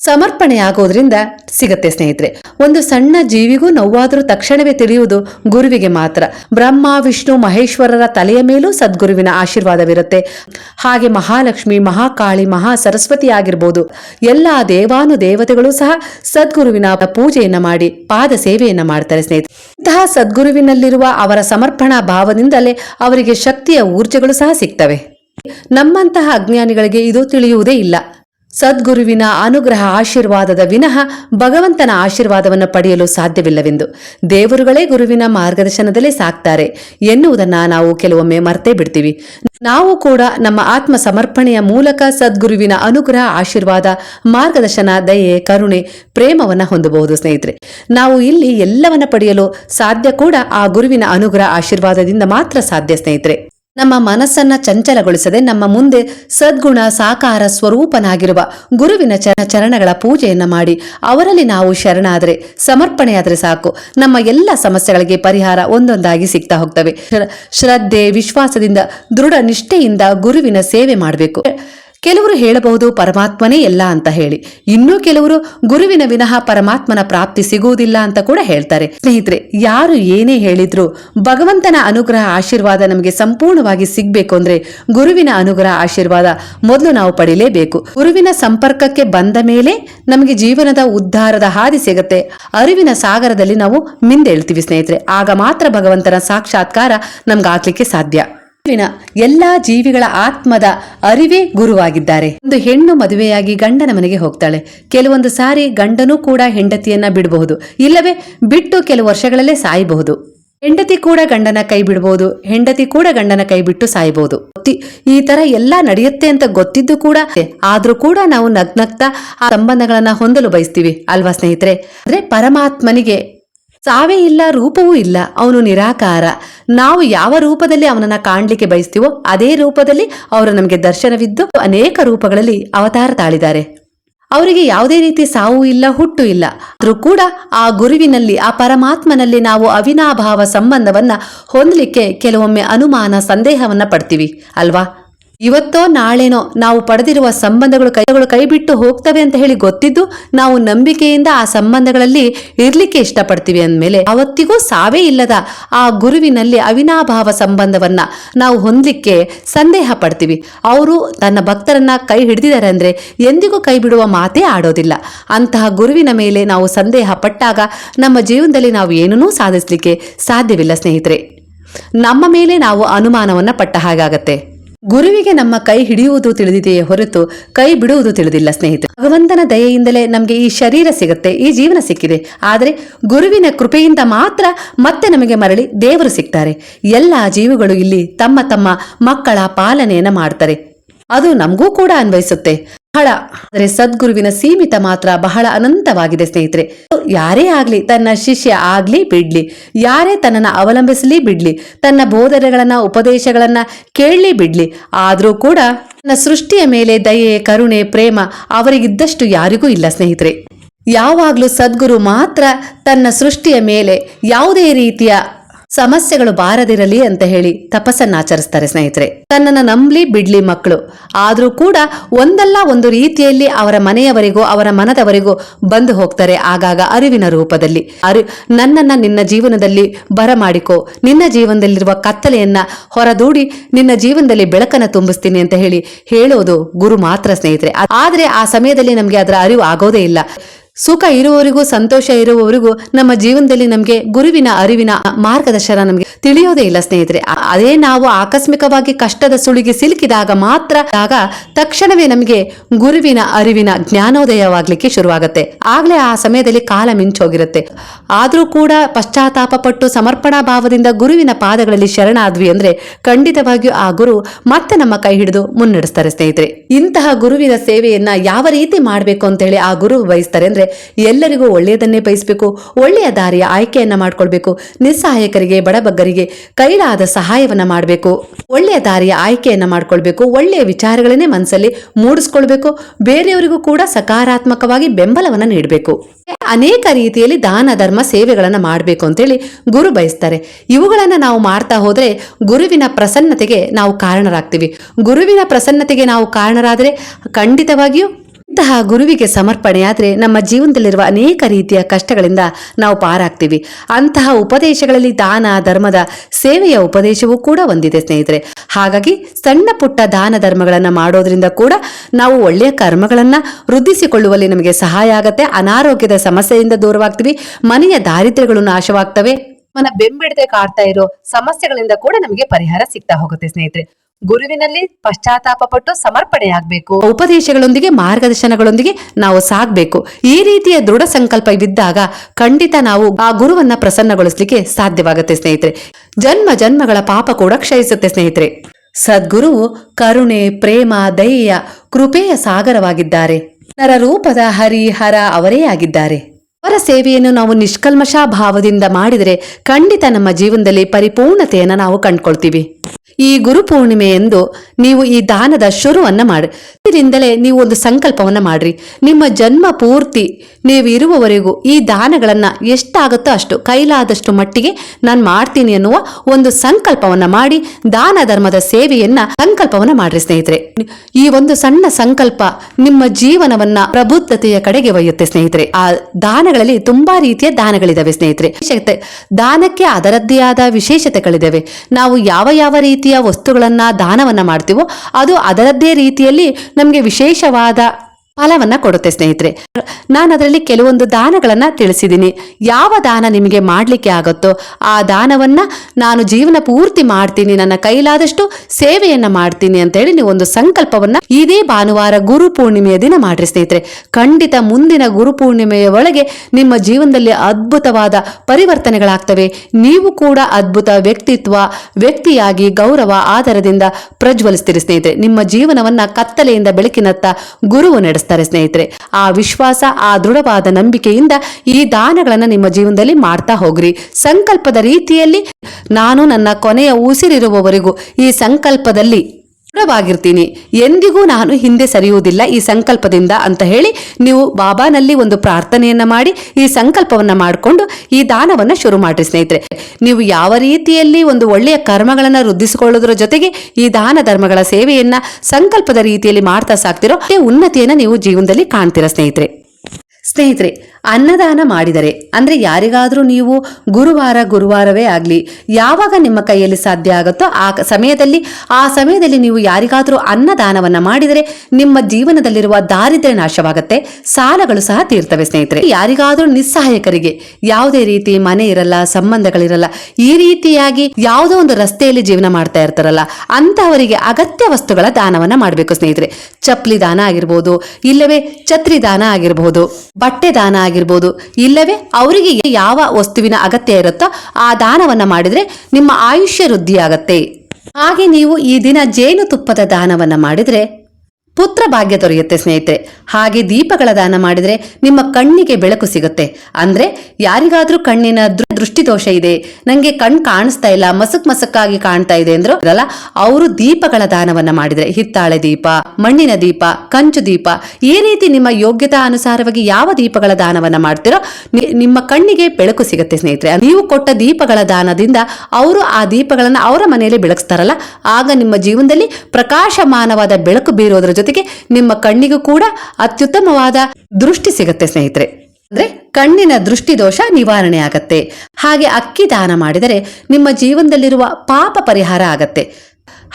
ಕಮಲದಲ್ಲಿ ಸಮರ್ಪಣೆಯಾಗೋದ್ರಿಂದ ಸಿಗತ್ತೆ ಸ್ನೇಹಿತರೆ. ಒಂದು ಸಣ್ಣ ಜೀವಿಗೂ ನೋವಾದರೂ ತಕ್ಷಣವೇ ತಿಳಿಯುವುದು ಗುರುವಿಗೆ ಮಾತ್ರ. ಬ್ರಹ್ಮ, ವಿಷ್ಣು, ಮಹೇಶ್ವರರ ತಲೆಯ ಮೇಲೂ ಸದ್ಗುರುವಿನ ಆಶೀರ್ವಾದವಿರುತ್ತೆ. ಹಾಗೆ ಮಹಾಲಕ್ಷ್ಮಿ, ಮಹಾಕಾಳಿ ಮಹಾ ಸರಸ್ವತಿ ಆಗಿರ್ಬೋದು. ಎಲ್ಲ ದೇವಾನು ದೇವತೆಗಳು ಸಹ ಸದ್ಗುರುವಿನ ಪೂಜೆಯನ್ನ ಮಾಡಿ, ಪಾದ ಸೇವೆಯನ್ನ ಮಾಡ್ತಾರೆ ಸ್ನೇಹಿತರೆ. ಇಂತಹ ಸದ್ಗುರುವಿನಲ್ಲಿರುವ ಅವರ ಸಮರ್ಪಣಾ ಭಾವದಿಂದಲೇ ಅವರಿಗೆ ಶಕ್ತಿಯ ಊರ್ಜೆಗಳು ಸಹ ಸಿಗ್ತವೆ. ನಮ್ಮಂತಹ ಅಜ್ಞಾನಿಗಳಿಗೆ ಇದು ತಿಳಿಯುವುದೇ ಇಲ್ಲ. ಸದ್ಗುರುವಿನ ಅನುಗ್ರಹ ಆಶೀರ್ವಾದದ ವಿನಃ ಭಗವಂತನ ಆಶೀರ್ವಾದವನ್ನು ಪಡೆಯಲು ಸಾಧ್ಯವಿಲ್ಲವೆಂದು ದೇವರುಗಳೇ ಗುರುವಿನ ಮಾರ್ಗದರ್ಶನದಲ್ಲಿ ಸಾಕ್ತಾರೆ ಎನ್ನುವುದನ್ನ ನಾವು ಕೆಲವೊಮ್ಮೆ ಮರ್ತೇ ಬಿಡ್ತೀವಿ. ನಾವು ಕೂಡ ನಮ್ಮ ಆತ್ಮ ಸಮರ್ಪಣೆಯ ಮೂಲಕ ಸದ್ಗುರುವಿನ ಅನುಗ್ರಹ, ಆಶೀರ್ವಾದ, ಮಾರ್ಗದರ್ಶನ, ದಯೆ, ಕರುಣೆ, ಪ್ರೇಮವನ್ನು ಹೊಂದಬಹುದು ಸ್ನೇಹಿತರೆ. ನಾವು ಇಲ್ಲಿ ಎಲ್ಲವನ್ನ ಪಡೆಯಲು ಸಾಧ್ಯ ಕೂಡ ಆ ಗುರುವಿನ ಅನುಗ್ರಹ, ಆಶೀರ್ವಾದದಿಂದ ಮಾತ್ರ ಸಾಧ್ಯ ಸ್ನೇಹಿತರೆ. ನಮ್ಮ ಮನಸ್ಸನ್ನ ಚಂಚಲಗೊಳಿಸದೆ ನಮ್ಮ ಮುಂದೆ ಸದ್ಗುಣ, ಸಾಕಾರ, ಸ್ವರೂಪನಾಗಿರುವ ಗುರುವಿನ ಚರ ಚರಣಗಳ ಪೂಜೆಯನ್ನ ಮಾಡಿ, ಅವರಲ್ಲಿ ನಾವು ಶರಣಾದರೆ, ಸಮರ್ಪಣೆಯಾದರೆ ಸಾಕು. ನಮ್ಮ ಎಲ್ಲ ಸಮಸ್ಯೆಗಳಿಗೆ ಪರಿಹಾರ ಒಂದೊಂದಾಗಿ ಸಿಗ್ತಾ ಹೋಗ್ತವೆ. ಶ್ರ- ಶ್ರದ್ಧೆ, ವಿಶ್ವಾಸದಿಂದ, ದೃಢ ನಿಷ್ಠೆಯಿಂದ ಗುರುವಿನ ಸೇವೆ ಮಾಡಬೇಕು. ಕೆಲವರು ಹೇಳಬಹುದು ಪರಮಾತ್ಮನೇ ಎಲ್ಲ ಅಂತ ಹೇಳಿ. ಇನ್ನೂ ಕೆಲವರು ಗುರುವಿನ ವಿನಃ ಪರಮಾತ್ಮನ ಪ್ರಾಪ್ತಿ ಸಿಗುವುದಿಲ್ಲ ಅಂತ ಕೂಡ ಹೇಳ್ತಾರೆ. ಸ್ನೇಹಿತರೆ, ಯಾರು ಏನೇ ಹೇಳಿದ್ರು ಭಗವಂತನ ಅನುಗ್ರಹ ಆಶೀರ್ವಾದ ನಮಗೆ ಸಂಪೂರ್ಣವಾಗಿ ಸಿಗ್ಬೇಕು ಅಂದ್ರೆ ಗುರುವಿನ ಅನುಗ್ರಹ ಆಶೀರ್ವಾದ ಮೊದಲು ನಾವು ಪಡಿಲೇಬೇಕು. ಗುರುವಿನ ಸಂಪರ್ಕಕ್ಕೆ ಬಂದ ಮೇಲೆ ನಮಗೆ ಜೀವನದ ಉದ್ಧಾರದ ಹಾದಿ ಸಿಗುತ್ತೆ. ಅರಿವಿನ ಸಾಗರದಲ್ಲಿ ನಾವು ಮಿಂದೇಳ್ತೀವಿ ಸ್ನೇಹಿತರೆ. ಆಗ ಮಾತ್ರ ಭಗವಂತನ ಸಾಕ್ಷಾತ್ಕಾರ ನಮ್ಗಾಗ್ಲಿಕ್ಕೆ ಸಾಧ್ಯ. ಎಲ್ಲಾ ಜೀವಿಗಳ ಆತ್ಮದ ಅರಿವೇ ಗುರುವಾಗಿದ್ದಾರೆ. ಒಂದು ಹೆಣ್ಣು ಮದುವೆಯಾಗಿ ಗಂಡನ ಮನೆಗೆ ಹೋಗ್ತಾಳೆ. ಕೆಲವೊಂದು ಸಾರಿ ಗಂಡನೂ ಕೂಡ ಹೆಂಡತಿಯನ್ನ ಬಿಡಬಹುದು. ಇಲ್ಲವೇ, ಬಿಟ್ಟು ಕೆಲವು ವರ್ಷಗಳಲ್ಲೇ ಸಾಯಬಹುದು. ಹೆಂಡತಿ ಕೂಡ ಗಂಡನ ಕೈ ಬಿಡಬಹುದು. ಹೆಂಡತಿ ಕೂಡ ಗಂಡನ ಕೈ ಬಿಟ್ಟು ಸಾಯಬಹುದು. ಈ ತರ ಎಲ್ಲಾ ನಡೆಯುತ್ತೆ ಅಂತ ಗೊತ್ತಿದ್ದು ಕೂಡ ಆದ್ರೂ ಕೂಡ ನಾವು ನಗ್ನಗ್ತಾ ಆ ಸಂಬಂಧಗಳನ್ನ ಹೊಂದಲು ಬಯಸ್ತೀವಿ. ಅಲ್ವಾ ಸ್ನೇಹಿತರೆ? ಅಂದ್ರೆ ಪರಮಾತ್ಮನಿಗೆ ಸಾವೇ ಇಲ್ಲ, ರೂಪವೂ ಇಲ್ಲ. ಅವನು ನಿರಾಕಾರ. ನಾವು ಯಾವ ರೂಪದಲ್ಲಿ ಅವನನ್ನ ಕಾಣ್ಲಿಕ್ಕೆ ಬಯಸ್ತೀವೋ ಅದೇ ರೂಪದಲ್ಲಿ ಅವರು ನಮಗೆ ದರ್ಶನವಿದ್ದು ಅನೇಕ ರೂಪಗಳಲ್ಲಿ ಅವತಾರ ತಾಳಿದ್ದಾರೆ. ಅವರಿಗೆ ಯಾವುದೇ ರೀತಿ ಸಾವು ಇಲ್ಲ, ಹುಟ್ಟು ಇಲ್ಲ. ಆದ್ರೂ ಕೂಡ ಆ ಗುರುವಿನಲ್ಲಿ, ಆ ಪರಮಾತ್ಮನಲ್ಲಿ ನಾವು ಅವಿನಾಭಾವ ಸಂಬಂಧವನ್ನ ಹೊಂದಲಿಕ್ಕೆ ಕೆಲವೊಮ್ಮೆ ಅನುಮಾನ, ಸಂದೇಹವನ್ನ ಪಡ್ತೀವಿ. ಅಲ್ವಾ? ಇವತ್ತೋ ನಾಳೆನೋ ನಾವು ಪಡೆದಿರುವ ಸಂಬಂಧಗಳು ಕೈಗಳು ಕೈಬಿಟ್ಟು ಹೋಗ್ತವೆ ಅಂತ ಹೇಳಿ ಗೊತ್ತಿದ್ದು ನಾವು ನಂಬಿಕೆಯಿಂದ ಆ ಸಂಬಂಧಗಳಲ್ಲಿ ಇರ್ಲಿಕ್ಕೆ ಇಷ್ಟಪಡ್ತೀವಿ ಅಂದಮೇಲೆ ಅವತ್ತಿಗೂ ಸಾವೇ ಇಲ್ಲದ ಆ ಗುರುವಿನಲ್ಲಿ ಅವಿನಾಭಾವ ಸಂಬಂಧವನ್ನ ನಾವು ಹೊಂದಲಿಕ್ಕೆ ಸಂದೇಹ ಪಡ್ತೀವಿ. ಅವರು ತನ್ನ ಭಕ್ತರನ್ನ ಕೈ ಹಿಡಿದಿದ್ದಾರೆ ಅಂದ್ರೆ ಎಂದಿಗೂ ಕೈ ಬಿಡುವ ಮಾತೇ ಆಡೋದಿಲ್ಲ. ಅಂತಹ ಗುರುವಿನ ಮೇಲೆ ನಾವು ಸಂದೇಹ ಪಟ್ಟಾಗ ನಮ್ಮ ಜೀವನದಲ್ಲಿ ನಾವು ಏನನ್ನೂ ಸಾಧಿಸಲಿಕ್ಕೆ ಸಾಧ್ಯವಿಲ್ಲ ಸ್ನೇಹಿತರೆ. ನಮ್ಮ ಮೇಲೆ ನಾವು ಅನುಮಾನವನ್ನ ಪಟ್ಟ ಹಾಗಾಗತ್ತೆ. ಗುರುವಿಗೆ ನಮ್ಮ ಕೈ ಹಿಡಿಯುವುದು ತಿಳಿದಿದೆಯೇ ಹೊರತು ಕೈ ಬಿಡುವುದು ತಿಳಿದಿಲ್ಲ, ಸ್ನೇಹಿತರೆ. ಭಗವಂತನ ದಯೆಯಿಂದಲೇ ನಮಗೆ ಈ ಶರೀರ ಸಿಗುತ್ತೆ, ಈ ಜೀವನ ಸಿಕ್ಕಿದೆ. ಆದರೆ ಗುರುವಿನ ಕೃಪೆಯಿಂದ ಮಾತ್ರ ಮತ್ತೆ ನಮಗೆ ಮರಳಿ ದೇವರು ಸಿಗ್ತಾರೆ ಎಲ್ಲ ಜೀವಿಗಳು ಇಲ್ಲಿ ತಮ್ಮ ತಮ್ಮ ಮಕ್ಕಳ ಪಾಲನೆಯನ್ನ ಮಾಡ್ತಾರೆ. ಅದು ನಮಗೂ ಕೂಡ ಅನ್ವಯಿಸುತ್ತೆ. ಬಹಳ ಆದರೆ ಸದ್ಗುರುವಿನ ಸೀಮಿತ ಮಾತ್ರ ಬಹಳ ಅನಂತವಾಗಿದೆ ಸ್ನೇಹಿತರೆ. ಯಾರೇ ಆಗ್ಲಿ, ತನ್ನ ಶಿಷ್ಯ ಆಗ್ಲಿ ಬಿಡ್ಲಿ. ಯಾರೇ ತನ್ನನ್ನ ಅವಲಂಬಿಸಲಿ ಬಿಡ್ಲಿ. ತನ್ನ ಬೋಧನೆಗಳನ್ನ, ಉಪದೇಶಗಳನ್ನ ಕೇಳಲಿ ಬಿಡ್ಲಿ. ಆದ್ರೂ ಕೂಡ ತನ್ನ ಸೃಷ್ಟಿಯ ಮೇಲೆ ದಯೆ, ಕರುಣೆ, ಪ್ರೇಮ ಅವರಿಗಿದ್ದಷ್ಟು ಯಾರಿಗೂ ಇಲ್ಲ ಸ್ನೇಹಿತರೆ. ಯಾವಾಗ್ಲೂ ಸದ್ಗುರು ಮಾತ್ರ ತನ್ನ ಸೃಷ್ಟಿಯ ಮೇಲೆ ಯಾವುದೇ ರೀತಿಯ ಸಮಸ್ಯೆಗಳು ಬಾರದಿರಲಿ ಅಂತ ಹೇಳಿ ತಪಸ್ಸನ್ನಾಚರಿಸ್ತಾರೆ ಸ್ನೇಹಿತರೆ. ತನ್ನನ್ನ ನಂಬ್ಲಿ ಬಿಡ್ಲಿ ಮಕ್ಕಳು. ಆದ್ರೂ ಕೂಡ ಒಂದಲ್ಲ ಒಂದು ರೀತಿಯಲ್ಲಿ ಅವರ ಮನೆಯವರಿಗೂ ಅವರ ಮನದವರಿಗೂ ಬಂದು ಹೋಗ್ತಾರೆ ಆಗಾಗ ಅರಿವಿನ ರೂಪದಲ್ಲಿ. ಅರಿ, ನನ್ನನ್ನ ನಿನ್ನ ಜೀವನದಲ್ಲಿ ಬರಮಾಡಿಕೋ, ನಿನ್ನ ಜೀವನದಲ್ಲಿರುವ ಕತ್ತಲೆಯನ್ನ ಹೊರದೂಡಿ, ನಿನ್ನ ಜೀವನದಲ್ಲಿ ಬೆಳಕನ್ನ ತುಂಬಿಸ್ತೀನಿ ಅಂತ ಹೇಳಿ ಹೇಳೋದು ಗುರು ಮಾತ್ರ ಸ್ನೇಹಿತರೆ. ಆದ್ರೆ ಆ ಸಮಯದಲ್ಲಿ ನಮಗೆ ಅದರ ಅರಿವು ಆಗೋದೇ ಇಲ್ಲ. ಸುಖ ಇರುವವರಿಗೂ ಸಂತೋಷ ಇರುವವರಿಗೂ ನಮ್ಮ ಜೀವನದಲ್ಲಿ ನಮಗೆ ಗುರುವಿನ ಅರಿವಿನ ಮಾರ್ಗದರ್ಶನ ನಮಗೆ ತಿಳಿಯೋದೇ ಇಲ್ಲ ಸ್ನೇಹಿತರೆ. ಅದೇ ನಾವು ಆಕಸ್ಮಿಕವಾಗಿ ಕಷ್ಟದ ಸುಳಿಗೆ ಸಿಲುಕಿದಾಗ ಮಾತ್ರ ಆಗ ತಕ್ಷಣವೇ ನಮಗೆ ಗುರುವಿನ ಅರಿವಿನ ಜ್ಞಾನೋದಯವಾಗ್ಲಿಕ್ಕೆ ಶುರುವಾಗುತ್ತೆ. ಆಗ್ಲೇ ಆ ಸಮಯದಲ್ಲಿ ಕಾಲ ಮಿಂಚೋಗಿರುತ್ತೆ. ಆದ್ರೂ ಕೂಡ ಪಶ್ಚಾತ್ತಾಪ ಪಟ್ಟು ಸಮರ್ಪಣಾ ಭಾವದಿಂದ ಗುರುವಿನ ಪಾದಗಳಲ್ಲಿ ಶರಣಾದ್ವಿ ಅಂದ್ರೆ ಖಂಡಿತವಾಗಿಯೂ ಆ ಗುರು ಮತ್ತೆ ನಮ್ಮ ಕೈ ಹಿಡಿದು ಮುನ್ನಡೆಸ್ತಾರೆ ಸ್ನೇಹಿತರೆ. ಇಂತಹ ಗುರುವಿನ ಸೇವೆಯನ್ನ ಯಾವ ರೀತಿ ಮಾಡಬೇಕು ಅಂತ ಹೇಳಿ ಆ ಗುರು ಬಯಸ್ತಾರೆ ಅಂದ್ರೆ ಎಲ್ಲರಿಗೂ ಒಳ್ಳೆಯದನ್ನೇ ಬಯಸಬೇಕು, ಒಳ್ಳೆಯ ದಾರಿಯ ಆಯ್ಕೆಯನ್ನ ಮಾಡ್ಕೊಳ್ಬೇಕು, ನಿಸ್ಸಹಾಯಕರಿಗೆ ಬಡಬಗ್ಗರಿಗೆ ಕೈಲಾದ ಸಹಾಯವನ್ನ ಮಾಡಬೇಕು. ಒಳ್ಳೆಯ ದಾರಿಯ ಆಯ್ಕೆಯನ್ನ ಮಾಡ್ಕೊಳ್ಬೇಕು. ಒಳ್ಳೆಯ ವಿಚಾರಗಳನ್ನೇ ಮನಸ್ಸಲ್ಲಿ ಮೂಡಿಸ್ಕೊಳ್ಬೇಕು. ಬೇರೆಯವರಿಗೂ ಕೂಡ ಸಕಾರಾತ್ಮಕವಾಗಿ ಬೆಂಬಲವನ್ನ ನೀಡಬೇಕು. ಅನೇಕ ರೀತಿಯಲ್ಲಿ ದಾನ, ಧರ್ಮ ಸೇವೆಗಳನ್ನ ಮಾಡಬೇಕು ಅಂತೇಳಿ ಗುರು ಬಯಸ್ತಾರೆ. ಇವುಗಳನ್ನ ನಾವು ಮಾಡ್ತಾ ಹೋದ್ರೆ ಗುರುವಿನ ಪ್ರಸನ್ನತೆಗೆ ನಾವು ಕಾರಣರಾಗ್ತೀವಿ. ಗುರುವಿನ ಪ್ರಸನ್ನತೆಗೆ ನಾವು ಕಾರಣರಾದರೆ ಖಂಡಿತವಾಗಿಯೂ ಇಂತಹ ಗುರುವಿಗೆ ಸಮರ್ಪಣೆಯಾದರೆ ನಮ್ಮ ಜೀವನದಲ್ಲಿರುವ ಅನೇಕ ರೀತಿಯ ಕಷ್ಟಗಳಿಂದ ನಾವು ಪಾರಾಗ್ತೀವಿ. ಅಂತಹ ಉಪದೇಶಗಳಲ್ಲಿ ದಾನ, ಧರ್ಮದ ಸೇವೆಯ ಉಪದೇಶವೂ ಕೂಡ ಒಂದಿದೆ ಸ್ನೇಹಿತರೆ. ಹಾಗಾಗಿ ಸಣ್ಣ ಪುಟ್ಟ ದಾನ ಧರ್ಮಗಳನ್ನು ಮಾಡೋದ್ರಿಂದ ಕೂಡ ನಾವು ಒಳ್ಳೆಯ ಕರ್ಮಗಳನ್ನು ವೃದ್ಧಿಸಿಕೊಳ್ಳುವಲ್ಲಿ ನಮಗೆ ಸಹಾಯ ಆಗತ್ತೆ. ಅನಾರೋಗ್ಯದ ಸಮಸ್ಯೆಯಿಂದ ದೂರವಾಗ್ತೀವಿ. ಮನೆಯ ದಾರಿದ್ರ್ಯಗಳು ನಾಶವಾಗ್ತವೆ. ಮನ ಬೆಂಬಿಡದೆ ಕಾಡ್ತಾ ಇರೋ ಸಮಸ್ಯೆಗಳಿಂದ ಕೂಡ ನಮಗೆ ಪರಿಹಾರ ಸಿಗ್ತಾ ಹೋಗುತ್ತೆ ಸ್ನೇಹಿತರೆ. ಗುರುವಿನಲ್ಲಿ ಪಶ್ಚಾತ್ತಾಪ ಪಟ್ಟು ಸಮರ್ಪಣೆಯಾಗಬೇಕು. ಉಪದೇಶಗಳೊಂದಿಗೆ, ಮಾರ್ಗದರ್ಶನಗಳೊಂದಿಗೆ ನಾವು ಸಾಗಬೇಕು. ಈ ರೀತಿಯ ದೃಢ ಸಂಕಲ್ಪ ಬಿದ್ದಾಗ ಖಂಡಿತ ನಾವು ಆ ಗುರುವನ್ನ ಪ್ರಸನ್ನಗೊಳಿಸಲಿಕ್ಕೆ ಸಾಧ್ಯವಾಗುತ್ತೆ, ಸ್ನೇಹಿತರೆ. ಜನ್ಮ ಜನ್ಮಗಳ ಪಾಪ ಕೂಡ ಕ್ಷಯಿಸುತ್ತೆ, ಸ್ನೇಹಿತರೆ. ಸದ್ಗುರುವು ಕರುಣೆ, ಪ್ರೇಮ, ದಯೆಯ ಕೃಪೆಯ ಸಾಗರವಾಗಿದ್ದಾರೆ. ನರ ರೂಪದ ಹರಿಹರ ಅವರೇ ಆಗಿದ್ದಾರೆ. ಅವರ ಸೇವೆಯನ್ನು ನಾವು ನಿಷ್ಕಲ್ಮಶ ಭಾವದಿಂದ ಮಾಡಿದರೆ ಖಂಡಿತ ನಮ್ಮ ಜೀವನದಲ್ಲಿ ಪರಿಪೂರ್ಣತೆಯನ್ನು ನಾವು ಕಂಡ್ಕೊಳ್ತೀವಿ. ಈ ಗುರು ಪೂರ್ಣಿಮೆಯೆಂದು ನೀವು ಈ ದಾನದ ಶುರುವನ್ನು ಮಾಡಿ. ಇದರಿಂದಲೇ ನೀವು ಒಂದು ಸಂಕಲ್ಪವನ್ನು ಮಾಡ್ರಿ. ನಿಮ್ಮ ಜನ್ಮ ಪೂರ್ತಿ ನೀವು ಇರುವವರೆಗೂ ಈ ದಾನಗಳನ್ನು ಎಷ್ಟಾಗುತ್ತೋ ಅಷ್ಟು, ಕೈಲಾದಷ್ಟು ಮಟ್ಟಿಗೆ ನಾನು ಮಾಡ್ತೀನಿ ಅನ್ನುವ ಒಂದು ಸಂಕಲ್ಪವನ್ನು ಮಾಡಿ, ದಾನ ಧರ್ಮದ ಸೇವೆಯನ್ನ ಸಂಕಲ್ಪವನ್ನ ಮಾಡ್ರಿ ಸ್ನೇಹಿತರೆ. ಈ ಒಂದು ಸಣ್ಣ ಸಂಕಲ್ಪ ನಿಮ್ಮ ಜೀವನವನ್ನ ಪ್ರಬುದ್ಧತೆಯ ಕಡೆಗೆ ಒಯ್ಯುತ್ತೆ ಸ್ನೇಹಿತರೆ. ಆ ದಾನಗಳಲ್ಲಿ ತುಂಬಾ ರೀತಿಯ ದಾನಗಳಿದಾವೆ, ಸ್ನೇಹಿತರೆ. ದಾನಕ್ಕೆ ಅದರದ್ದೇ ಆದ ವಿಶೇಷತೆಗಳಿದಾವೆ. ನಾವು ಯಾವ ಯಾವ ರೀತಿಯ ವಸ್ತುಗಳನ್ನ ದಾನವನ್ನ ಮಾಡ್ತೀವೋ ಅದು ಅದರದ್ದೇ ರೀತಿಯಲ್ಲಿ ನಮಗೆ ವಿಶೇಷವಾದ ಫಲವನ್ನ ಕೊಡುತ್ತೆ, ಸ್ನೇಹಿತರೆ. ನಾನು ಅದರಲ್ಲಿ ಕೆಲವೊಂದು ದಾನಗಳನ್ನ ತಿಳಿಸಿದ್ದೀನಿ. ಯಾವ ದಾನ ನಿಮಗೆ ಮಾಡಲಿಕ್ಕೆ ಆಗುತ್ತೋ, ಆ ದಾನವನ್ನ ನಾನು ಜೀವನ ಪೂರ್ತಿ ಮಾಡ್ತೀನಿ, ನನ್ನ ಕೈಲಾದಷ್ಟು ಸೇವೆಯನ್ನ ಮಾಡ್ತೀನಿ ಅಂತ ಹೇಳಿ ನೀವು ಒಂದು ಸಂಕಲ್ಪವನ್ನ ಇದೇ ಭಾನುವಾರ ಗುರು ಪೂರ್ಣಿಮೆಯ ದಿನ ಮಾಡ್ರಿ, ಸ್ನೇಹಿತರೆ. ಖಂಡಿತ ಮುಂದಿನ ಗುರು ಪೂರ್ಣಿಮೆಯ ಒಳಗೆ ನಿಮ್ಮ ಜೀವನದಲ್ಲಿ ಅದ್ಭುತವಾದ ಪರಿವರ್ತನೆಗಳಾಗ್ತವೆ. ನೀವು ಕೂಡ ಅದ್ಭುತ ವ್ಯಕ್ತಿತ್ವ, ವ್ಯಕ್ತಿಯಾಗಿ, ಗೌರವ ಆಧಾರದಿಂದ ಪ್ರಜ್ವಲಿಸ್ತೀರಿ, ಸ್ನೇಹಿತರೆ. ನಿಮ್ಮ ಜೀವನವನ್ನ ಕತ್ತಲೆಯಿಂದ ಬೆಳಕಿನತ್ತ ಗುರುವು ನಡೆಸ್ತಾರೆ. ಸ್ನೇಹಿತರೆ. ಆ ವಿಶ್ವಾಸ, ಆ ದೃಢವಾದ ನಂಬಿಕೆಯಿಂದ ಈ ದಾನಗಳನ್ನು ನಿಮ್ಮ ಜೀವನದಲ್ಲಿ ಮಾಡ್ತಾ ಹೋಗ್ರಿ. ಸಂಕಲ್ಪದ ರೀತಿಯಲ್ಲಿ ನಾನು ನನ್ನ ಕೊನೆಯ ಉಸಿರಿರುವವರೆಗೂ ಈ ಸಂಕಲ್ಪದಲ್ಲಿ ದೃಢವಾಗಿರ್ತೀನಿ. ಎಂದಿಗೂ ನಾನು ಹಿಂದೆ ಸರಿಯುವುದಿಲ್ಲ ಈ ಸಂಕಲ್ಪದಿಂದ ಅಂತ ಹೇಳಿ ನೀವು ಬಾಬಾನಲ್ಲಿ ಒಂದು ಪ್ರಾರ್ಥನೆಯನ್ನ ಮಾಡಿ, ಈ ಸಂಕಲ್ಪವನ್ನ ಮಾಡಿಕೊಂಡು ಈ ದಾನವನ್ನ ಶುರು ಮಾಡಿ ಸ್ನೇಹಿತರೆ. ನೀವು ಯಾವ ರೀತಿಯಲ್ಲಿ ಒಂದು ಒಳ್ಳೆಯ ಕರ್ಮಗಳನ್ನ ವೃದ್ಧಿಸಿಕೊಳ್ಳೋದ್ರ ಜೊತೆಗೆ ಈ ದಾನ ಧರ್ಮಗಳ ಸೇವೆಯನ್ನ ಸಂಕಲ್ಪದ ರೀತಿಯಲ್ಲಿ ಮಾಡ್ತಾ ಸಾಕ್ತಿರೋ ಉನ್ನತಿಯನ್ನ ನೀವು ಜೀವನದಲ್ಲಿ ಕಾಣ್ತೀರ ಸ್ನೇಹಿತರೆ. ಸ್ನೇಹಿತರೆ, ಅನ್ನದಾನ ಮಾಡಿದರೆ, ಅಂದ್ರೆ ಯಾರಿಗಾದರೂ ನೀವು ಗುರುವಾರ ಗುರುವಾರವೇ ಆಗಲಿ, ಯಾವಾಗ ನಿಮ್ಮ ಕೈಯಲ್ಲಿ ಸಾಧ್ಯ ಆಗುತ್ತೋ ಆ ಸಮಯದಲ್ಲಿ ಆ ಸಮಯದಲ್ಲಿ ನೀವು ಯಾರಿಗಾದರೂ ಅನ್ನದಾನವನ್ನ ಮಾಡಿದರೆ ನಿಮ್ಮ ಜೀವನದಲ್ಲಿರುವ ದಾರಿದ್ರ್ಯ ನಾಶವಾಗುತ್ತೆ, ಸಾಲಗಳು ಸಹ ತೀರ್ತವೆ ಸ್ನೇಹಿತರೆ. ಯಾರಿಗಾದರೂ ನಿಸ್ಸಹಾಯಕರಿಗೆ ಯಾವುದೇ ರೀತಿ ಮನೆ ಇರಲ್ಲ, ಸಂಬಂಧಗಳಿರಲ್ಲ, ಈ ರೀತಿಯಾಗಿ ಯಾವುದೋ ಒಂದು ರಸ್ತೆಯಲ್ಲಿ ಜೀವನ ಮಾಡ್ತಾ ಇರ್ತಾರಲ್ಲ ಅಂತಹವರಿಗೆ ಅಗತ್ಯ ವಸ್ತುಗಳ ದಾನವನ್ನ ಮಾಡಬೇಕು ಸ್ನೇಹಿತರೆ. ಚಪ್ಪಲಿ ದಾನ ಆಗಿರ್ಬೋದು, ಇಲ್ಲವೇ ಛತ್ರಿ ದಾನ ಆಗಿರ್ಬೋದು. ಬಟ್ಟೆ ದಾನ ಆಗಿರ್ಬೋದು, ಇಲ್ಲವೇ ಅವರಿಗೆ ಯಾವ ವಸ್ತುವಿನ ಅಗತ್ಯ ಇರುತ್ತೋ ಆ ದಾನವನ್ನ ಮಾಡಿದ್ರೆ ನಿಮ್ಮ ಆಯುಷ್ಯ ವೃದ್ಧಿಯಾಗತ್ತೆ. ಹಾಗೆ ನೀವು ಈ ದಿನ ಜೇನುತುಪ್ಪದ ದಾನವನ್ನ ಮಾಡಿದ್ರೆ ಪುತ್ರ ಭಾಗ್ಯ ದೊರೆಯುತ್ತೆ, ಸ್ನೇಹಿತರೆ. ಹಾಗೆ ದೀಪಗಳ ದಾನ ಮಾಡಿದ್ರೆ ನಿಮ್ಮ ಕಣ್ಣಿಗೆ ಬೆಳಕು ಸಿಗುತ್ತೆ. ಅಂದ್ರೆ ಯಾರಿಗಾದ್ರೂ ಕಣ್ಣಿನ ದೃಷ್ಟಿದೋಷ ಇದೆ, ನಂಗೆ ಕಣ್ ಕಾಣಿಸ್ತಾ ಇಲ್ಲ, ಮಸಕ್ ಮಸಕ್ಕಾಗಿ ಕಾಣ್ತಾ ಇದೆ ಅಂದ್ರು ಅಲ್ಲ ಅವರು ದೀಪಗಳ ದಾನವನ್ನ ಮಾಡಿದ್ರೆ ಹಿತ್ತಾಳೆ ದೀಪ, ಮಣ್ಣಿನ ದೀಪ, ಕಂಚು ದೀಪ, ಈ ರೀತಿ ನಿಮ್ಮ ಯೋಗ್ಯತಾ ಅನುಸಾರವಾಗಿ ಯಾವ ದೀಪಗಳ ದಾನವನ್ನ ಮಾಡ್ತೀರೋ ನಿಮ್ಮ ಕಣ್ಣಿಗೆ ಬೆಳಕು ಸಿಗುತ್ತೆ, ಸ್ನೇಹಿತರೆ. ನೀವು ಕೊಟ್ಟ ದೀಪಗಳ ದಾನದಿಂದ ಅವರು ಆ ದೀಪಗಳನ್ನ ಅವರ ಮನೆಯಲ್ಲಿ ಬೆಳಗಿಸ್ತಾರಲ್ಲ, ಆಗ ನಿಮ್ಮ ಜೀವನದಲ್ಲಿ ಪ್ರಕಾಶಮಾನವಾದ ಬೆಳಕು ಬೀರೋದ್ರ ಜೊತೆಗೆ ನಿಮ್ಮ ಕಣ್ಣಿಗೂ ಕೂಡ ಅತ್ಯುತ್ತಮವಾದ ದೃಷ್ಟಿ ಸಿಗುತ್ತೆ ಸ್ನೇಹಿತರೆ. ಅಂದ್ರೆ ಕಣ್ಣಿನ ದೃಷ್ಟಿ ದೋಷ ನಿವಾರಣೆ ಆಗತ್ತೆ. ಹಾಗೆ ಅಕ್ಕಿ ದಾನ ಮಾಡಿದರೆ ನಿಮ್ಮ ಜೀವನದಲ್ಲಿರುವ ಪಾಪ ಪರಿಹಾರ ಆಗತ್ತೆ.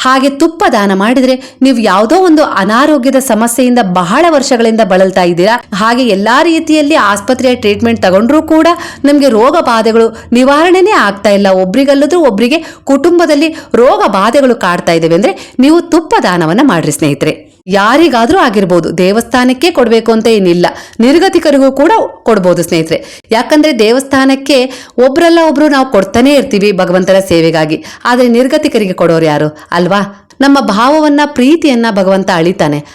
ಹಾಗೆ ತುಪ್ಪ ದಾನ ಮಾಡಿದ್ರೆ ನೀವು ಯಾವುದೋ ಒಂದು ಅನಾರೋಗ್ಯದ ಸಮಸ್ಯೆಯಿಂದ ಬಹಳ ವರ್ಷಗಳಿಂದ ಬಳಲ್ತಾ ಇದ್ದೀರಾ. ಹಾಗೆ ಎಲ್ಲಾ ರೀತಿಯಲ್ಲಿ ಆಸ್ಪತ್ರೆಯ ಟ್ರೀಟ್ಮೆಂಟ್ ತಗೊಂಡ್ರೂ ಕೂಡ ನಮ್ಗೆ ರೋಗ ಬಾಧೆಗಳು ನಿವಾರಣೆನೇ ಆಗ್ತಾ ಇಲ್ಲ. ಒಬ್ರಿಗಲ್ಲದ್ರೂ ಒಬ್ರಿಗೆ ಕುಟುಂಬದಲ್ಲಿ ರೋಗ ಬಾಧೆಗಳು ಕಾಡ್ತಾ ಇದ್ದೇವೆ. ಅಂದ್ರೆ ನೀವು ತುಪ್ಪ ದಾನವನ್ನ ಮಾಡ್ರಿ ಸ್ನೇಹಿತರೆ. ಯಾರಿಗಾದ್ರೂ ಆಗಿರ್ಬೋದು, ದೇವಸ್ಥಾನಕ್ಕೆ ಕೊಡಬೇಕು ಅಂತ ಏನಿಲ್ಲ. ನಿರ್ಗತಿಕರಿಗೂ ಕೂಡ ಕೊಡ್ಬೋದು ಸ್ನೇಹಿತರೆ. ಯಾಕಂದ್ರೆ ದೇವಸ್ಥಾನಕ್ಕೆ ಒಬ್ರಲ್ಲ ಒಬ್ರು ನಾವು ಕೊಡ್ತಾನೆ ಇರ್ತೀವಿ ಭಗವಂತನ ಸೇವೆಗಾಗಿ. ಆದ್ರೆ ನಿರ್ಗತಿಕರಿಗೆ ಕೊಡೋರು ಯಾರು? ಅಲ್ವಾ? ನಮ್ಮ ಭಾವವನ್ನ, ಪ್ರೀತಿಯನ್ನ ಭಗವಂತ ಅಳಿತಾನೆ.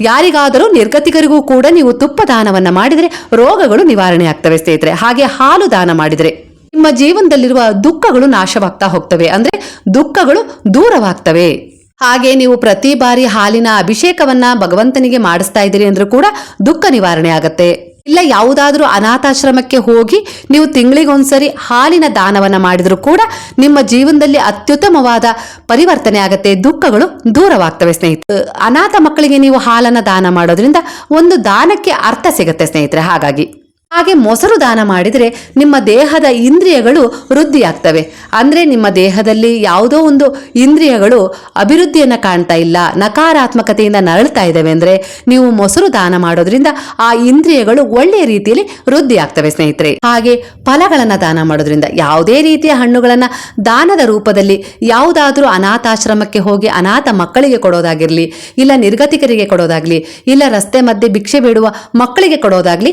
ಯಾರಿಗಾದರೂ ನಿರ್ಗತಿಕರಿಗೂ ಕೂಡ ನೀವು ತುಪ್ಪ ದಾನವನ್ನ ಮಾಡಿದ್ರೆ ರೋಗಗಳು ನಿವಾರಣೆ ಆಗ್ತವೆ ಸ್ನೇಹಿತರೆ. ಹಾಗೆ ಹಾಲು ದಾನ ಮಾಡಿದ್ರೆ ನಿಮ್ಮ ಜೀವನದಲ್ಲಿರುವ ದುಃಖಗಳು ನಾಶವಾಗ್ತಾ ಹೋಗ್ತವೆ. ಅಂದ್ರೆ ದುಃಖಗಳು ದೂರವಾಗ್ತವೆ. ಹಾಗೆ ನೀವು ಪ್ರತಿ ಬಾರಿ ಹಾಲಿನ ಅಭಿಷೇಕವನ್ನ ಭಗವಂತನಿಗೆ ಮಾಡಿಸ್ತಾ ಇದ್ದೀರಿ ಅಂದ್ರೂ ಕೂಡ ದುಃಖ ನಿವಾರಣೆ ಆಗತ್ತೆ. ಇಲ್ಲ ಯಾವುದಾದ್ರೂ ಅನಾಥಾಶ್ರಮಕ್ಕೆ ಹೋಗಿ ನೀವು ತಿಂಗಳಿಗೊಂದ್ಸರಿ ಹಾಲಿನ ದಾನವನ್ನ ಮಾಡಿದ್ರು ಕೂಡ ನಿಮ್ಮ ಜೀವನದಲ್ಲಿ ಅತ್ಯುತ್ತಮವಾದ ಪರಿವರ್ತನೆ ಆಗತ್ತೆ. ದುಃಖಗಳು ದೂರವಾಗ್ತವೆ ಸ್ನೇಹಿತರೆ. ಅನಾಥ ಮಕ್ಕಳಿಗೆ ನೀವು ಹಾಲನ್ನ ದಾನ ಮಾಡೋದ್ರಿಂದ ಒಂದು ದಾನಕ್ಕೆ ಅರ್ಥ ಸಿಗುತ್ತೆ ಸ್ನೇಹಿತರೆ. ಹಾಗಾಗಿ ಹಾಗೆ ಮೊಸರು ದಾನ ಮಾಡಿದರೆ ನಿಮ್ಮ ದೇಹದ ಇಂದ್ರಿಯಗಳು ವೃದ್ಧಿಯಾಗ್ತವೆ. ಅಂದ್ರೆ ನಿಮ್ಮ ದೇಹದಲ್ಲಿ ಯಾವುದೋ ಒಂದು ಇಂದ್ರಿಯಗಳು ಅಭಿವೃದ್ಧಿಯನ್ನ ಕಾಣ್ತಾ ಇಲ್ಲ, ನಕಾರಾತ್ಮಕತೆಯಿಂದ ನರಳ್ತಾ ಇದ್ದಾವೆ ಅಂದ್ರೆ ನೀವು ಮೊಸರು ದಾನ ಮಾಡೋದ್ರಿಂದ ಆ ಇಂದ್ರಿಯಗಳು ಒಳ್ಳೆಯ ರೀತಿಯಲ್ಲಿ ವೃದ್ಧಿಯಾಗ್ತವೆ ಸ್ನೇಹಿತರೆ. ಹಾಗೆ ಫಲಗಳನ್ನ ದಾನ ಮಾಡೋದ್ರಿಂದ ಯಾವುದೇ ರೀತಿಯ ಹಣ್ಣುಗಳನ್ನ ದಾನದ ರೂಪದಲ್ಲಿ ಯಾವುದಾದ್ರೂ ಅನಾಥಾಶ್ರಮಕ್ಕೆ ಹೋಗಿ ಅನಾಥ ಮಕ್ಕಳಿಗೆ ಕೊಡೋದಾಗಿರ್ಲಿ, ಇಲ್ಲ ನಿರ್ಗತಿಕರಿಗೆ ಕೊಡೋದಾಗ್ಲಿ, ಇಲ್ಲ ರಸ್ತೆ ಮಧ್ಯೆ ಭಿಕ್ಷೆ ಬೇಡುವ ಮಕ್ಕಳಿಗೆ ಕೊಡೋದಾಗ್ಲಿ,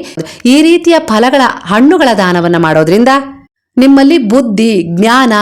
ಈ ರೀತಿಯ ಫಲಗಳ ಹಣ್ಣುಗಳ ದಾನವನ್ನು ಮಾಡೋದ್ರಿಂದ ನಿಮ್ಮಲ್ಲಿ ಬುದ್ಧಿ, ಜ್ಞಾನ,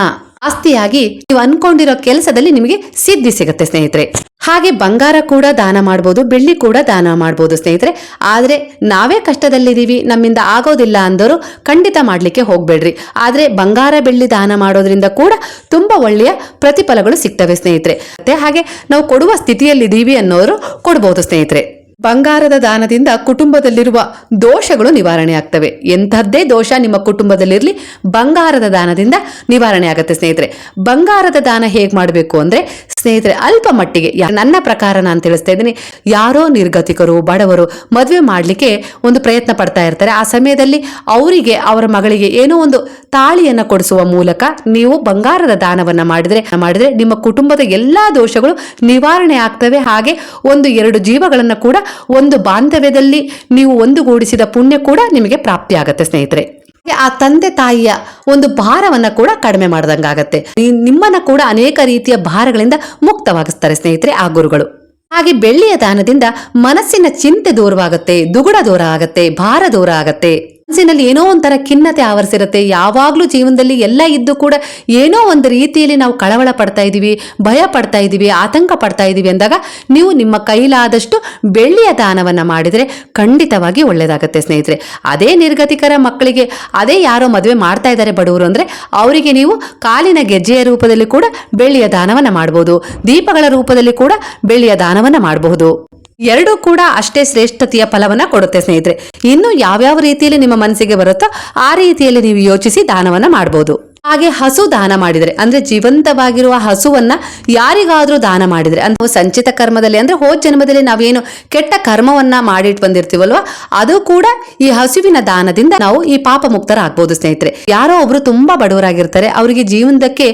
ಆಸ್ತಿಯಾಗಿ ನೀವು ಅನ್ಕೊಂಡಿರೋ ಕೆಲಸದಲ್ಲಿ ನಿಮಗೆ ಸಿದ್ಧಿ ಸಿಗುತ್ತೆ ಸ್ನೇಹಿತರೆ. ಹಾಗೆ ಬಂಗಾರ ಕೂಡ ದಾನ ಮಾಡ್ಬೋದು, ಬೆಳ್ಳಿ ಕೂಡ ದಾನ ಮಾಡ್ಬೋದು ಸ್ನೇಹಿತರೆ. ಆದ್ರೆ ನಾವೇ ಕಷ್ಟದಲ್ಲಿದ್ದೀವಿ, ನಮ್ಮಿಂದ ಆಗೋದಿಲ್ಲ ಅಂದವರು ಖಂಡಿತ ಮಾಡ್ಲಿಕ್ಕೆ ಹೋಗ್ಬೇಡ್ರಿ. ಆದ್ರೆ ಬಂಗಾರ, ಬೆಳ್ಳಿ ದಾನ ಮಾಡೋದ್ರಿಂದ ಕೂಡ ತುಂಬಾ ಒಳ್ಳೆಯ ಪ್ರತಿಫಲಗಳು ಸಿಗ್ತವೆ ಸ್ನೇಹಿತರೆ. ಮತ್ತೆ ಹಾಗೆ ನಾವು ಕೊಡುವ ಸ್ಥಿತಿಯಲ್ಲಿದ್ದೀವಿ ಅನ್ನೋರು ಕೊಡ್ಬೋದು ಸ್ನೇಹಿತರೆ. ಬಂಗಾರದ ದಾನದಿಂದ ಕುಟುಂಬದಲ್ಲಿರುವ ದೋಷಗಳು ನಿವಾರಣೆ ಆಗ್ತವೆ ಎಂಥದ್ದೇ ದೋಷ ನಿಮ್ಮ ಕುಟುಂಬದಲ್ಲಿರಲಿ, ಬಂಗಾರದ ದಾನದಿಂದ ನಿವಾರಣೆ ಆಗುತ್ತೆ ಸ್ನೇಹಿತರೆ. ಬಂಗಾರದ ದಾನ ಹೇಗೆ ಮಾಡಬೇಕು ಅಂದ್ರೆ, ಸ್ನೇಹಿತರೆ, ಅಲ್ಪ ಮಟ್ಟಿಗೆ ನನ್ನ ಪ್ರಕಾರ ನಾನು ತಿಳಿಸ್ತಾ ಇದ್ದೀನಿ. ಯಾರೋ ನಿರ್ಗತಿಕರು, ಬಡವರು ಮದುವೆ ಮಾಡಲಿಕ್ಕೆ ಒಂದು ಪ್ರಯತ್ನ ಪಡ್ತಾ ಇರ್ತಾರೆ. ಆ ಸಮಯದಲ್ಲಿ ಅವರಿಗೆ, ಅವರ ಮಗಳಿಗೆ ಏನೋ ಒಂದು ತಾಳಿಯನ್ನು ಕೊಡಿಸುವ ಮೂಲಕ ನೀವು ಬಂಗಾರದ ದಾನವನ್ನು ಮಾಡಿದ್ರೆ ಮಾಡಿದ್ರೆ ನಿಮ್ಮ ಕುಟುಂಬದ ಎಲ್ಲಾ ದೋಷಗಳು ನಿವಾರಣೆ ಆಗ್ತವೆ. ಹಾಗೆ ಒಂದು ಎರಡು ಜೀವಗಳನ್ನು ಕೂಡ ಒಂದು ಬಾಂಧವ್ಯದಲ್ಲಿ ನೀವು ಒಂದುಗೂಡಿಸಿದ ಪುಣ್ಯ ಕೂಡ ನಿಮಗೆ ಪ್ರಾಪ್ತಿಯಾಗತ್ತೆ, ಸ್ನೇಹಿತರೆ. ಆ ತಂದೆ ತಾಯಿಯ ಒಂದು ಭಾರವನ್ನ ಕೂಡ ಕಡಿಮೆ ಮಾಡ್ದಂಗಾಗತ್ತೆ. ನಿಮ್ಮನ್ನ ಕೂಡ ಅನೇಕ ರೀತಿಯ ಭಾರಗಳಿಂದ ಮುಕ್ತವಾಗಿಸ್ತಾರೆ, ಸ್ನೇಹಿತರೆ, ಆ ಗುರುಗಳು. ಹಾಗೆ ಬೆಳ್ಳಿಯ ದಾನದಿಂದ ಮನಸ್ಸಿನ ಚಿಂತೆ ದೂರವಾಗುತ್ತೆ, ದುಗುಡ ದೂರ ಆಗತ್ತೆ, ಭಾರ ದೂರ ಆಗತ್ತೆ. ಮನಸ್ಸಿನಲ್ಲಿ ಏನೋ ಒಂಥರ ಖಿನ್ನತೆ ಆವರಿಸಿರುತ್ತೆ. ಯಾವಾಗಲೂ ಜೀವನದಲ್ಲಿ ಎಲ್ಲ ಇದ್ದು ಕೂಡ ಏನೋ ಒಂದು ರೀತಿಯಲ್ಲಿ ನಾವು ಕಳವಳ ಪಡ್ತಾ ಇದ್ದೀವಿ, ಭಯ ಪಡ್ತಾ ಇದ್ದೀವಿ, ಆತಂಕ ಪಡ್ತಾ ಇದ್ದೀವಿ ಅಂದಾಗ ನೀವು ನಿಮ್ಮ ಕೈಲಾದಷ್ಟು ಬೆಳ್ಳಿಯ ದಾನವನ್ನು ಮಾಡಿದರೆ ಖಂಡಿತವಾಗಿ ಒಳ್ಳೆಯದಾಗುತ್ತೆ ಸ್ನೇಹಿತರೆ. ಅದೇ ನಿರ್ಗತಿಕರ ಮಕ್ಕಳಿಗೆ, ಅದೇ ಯಾರೋ ಮದುವೆ ಮಾಡ್ತಾ ಇದ್ದಾರೆ ಬಡವರು ಅಂದರೆ ಅವರಿಗೆ ನೀವು ಕಾಲಿನ ಗೆಜ್ಜೆಯ ರೂಪದಲ್ಲಿ ಕೂಡ ಬೆಳ್ಳಿಯ ದಾನವನ್ನು ಮಾಡ್ಬೋದು. ದೀಪಗಳ ರೂಪದಲ್ಲಿ ಕೂಡ ಬೆಳ್ಳಿಯ ದಾನವನ್ನು ಮಾಡಬಹುದು ಎರಡೂ ಕೂಡ ಅಷ್ಟೇ ಶ್ರೇಷ್ಠತೆಯ ಫಲವನ್ನ ಕೊಡುತ್ತೆ ಸ್ನೇಹಿತರೆ. ಇನ್ನು ಯಾವ್ಯಾವ ರೀತಿಯಲ್ಲಿ ನಿಮ್ಮ ಮನಸ್ಸಿಗೆ ಬರುತ್ತೋ ಆ ರೀತಿಯಲ್ಲಿ ನೀವು ಯೋಚಿಸಿ ದಾನವನ್ನ ಮಾಡಬಹುದು ಹಾಗೆ ಹಸು ದಾನ ಮಾಡಿದರೆ, ಅಂದ್ರೆ ಜೀವಂತವಾಗಿರುವ ಹಸುವನ್ನ ಯಾರಿಗಾದ್ರೂ ದಾನ ಮಾಡಿದರೆ, ಅಂದ್ರೆ ಸಂಚಿತ ಕರ್ಮದಲ್ಲಿ, ಅಂದ್ರೆ ಹೋದ ಜನ್ಮದಲ್ಲಿ ನಾವೇನು ಕೆಟ್ಟ ಕರ್ಮವನ್ನ ಮಾಡಿಟ್ ಬಂದಿರ್ತೀವಲ್ವಾ, ಅದು ಕೂಡ ಈ ಹಸುವಿನ ದಾನದಿಂದ ನಾವು ಈ ಪಾಪ ಮುಕ್ತರಾಗ್ಬೋದು, ಸ್ನೇಹಿತರೆ. ಯಾರೋ ಒಬ್ರು ತುಂಬಾ ಬಡವರಾಗಿರ್ತಾರೆ, ಅವರಿಗೆ ಜೀವನದಕ್ಕೆ